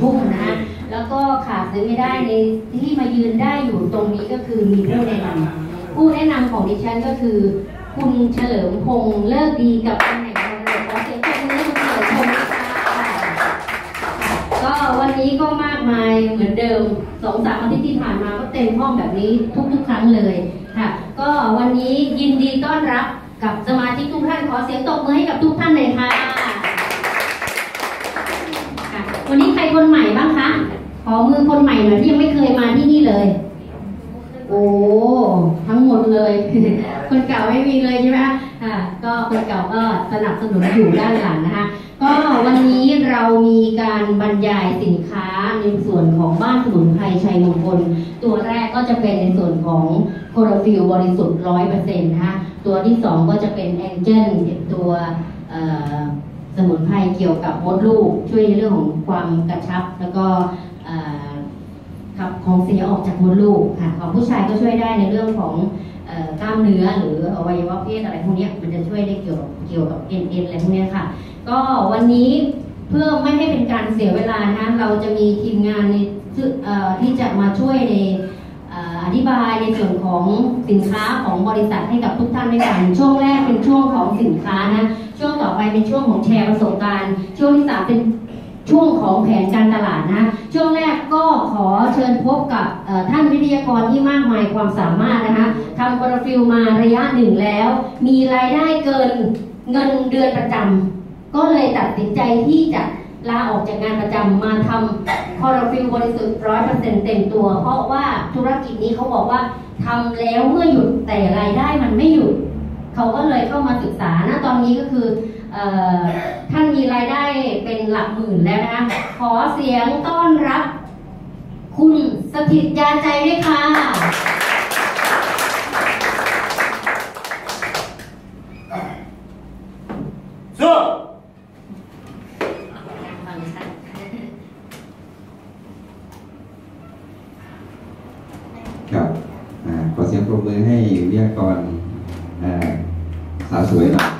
ทุ่มนะแล้วก็ขาดเสียไม่ได้ในที่มายืนได้อยู่ตรงนี้ก็คือมีผู้แนะนำผู้แนะนำของดิฉันก็คือ คุณเฉลิมพงษ์เลิกดีกับตำแหน่งมรดกขอเสียงปรบมือคุณเฉลิมพงษ์ค่ะก็วันนี้ก็มากมายเหมือนเดิมสองสามอาทิตย์ที่ผ่านมาก็เต็มห้องแบบนี้ทุกๆ ครั้งเลยค่ะ ก็วันนี้ยินดีต้อนรับกับสมาชิกทุกท่านขอเสียงตบมือให้กับทุกท่านเลยค่ะวันนี้ใครคนใหม่บ้างคะ ขอมือคนใหม่หน่อยที่ยังไม่เคยมาที่นี่เลย โอ้ทั้งหมดเลย คนเก่าไม่มีเลยใช่ไหมคะค่ะก็คนเก่าก็สนับสนุนอยู่ด้านหลังนะคะก็วันนี้เรามีการบรรยายสินค้าในส่วนของบ้านสมุนไพรชัยมงคล ตัวแรกก็จะเป็นในส่วนของโคโรฟิลบริสุทธิ์ร้อยเปอร์เซ็นต์นะคะตัวที่สองก็จะเป็นแองเจิลตัว มุนไพรเกี่ยวกับมดลูก ช่วยในเรื่องของความกระชับ แล้วก็ขับของเสียออกจากมดลูกค่ะ ของผู้ชายก็ช่วยได้ในเรื่องของอกล้ามเนื้อหรืออวัยวะเพศอะไรพวกนี้มันจะช่วยได้เกี่ยวกับเกี่ยวกับเอ็นเอ็นอะไรพวกนี้ค่ะ ก็วันนี้เพื่อไม่ให้เป็นการเสียเวลานะเราจะมีทีมงานในที่จะมาช่วยใน อธิบายในส่วนของสินค้าของบริษัทให้กับทุกท่านด้วยกันช่วงแรกเป็นช่วงของสินค้านะช่วงต่อไปเป็นช่วงของแชร์ประสบการณ์ ช่วงที่สามเป็นช่วงของแผนการตลาดนะช่วงแรกก็ขอเชิญพบกับท่านวิทยากรที่มากมายความสามารถนะคะทำคอร์ฟิลมาระยะหนึ่งแล้ว มีรายได้เกินเงินเดือนประจำก็เลยตัดสินใจที่จะ ลาออกจากงานประจำมาทำคอร์ฟิลบริสุทธิ์ร้อยเปอร์เซ็นต์เต็มตัว เพราะว่าธุรกิจนี้เขาบอกว่าทำแล้วเมื่อหยุดแต่รายได้มันไม่หยุด เขาก็เลยเข้ามาศึกษานะตอนนี้ก็คือออท่านมีรายได้เป็นหลักหมื่นแล้วนะ ขอเสียงต้อนรับ คุณสถิตยาใจด้วยค่ะ สู้ ฟังชัด ครับขอเสียงปรบมือให้วิทยากรสาวสวยหน่อย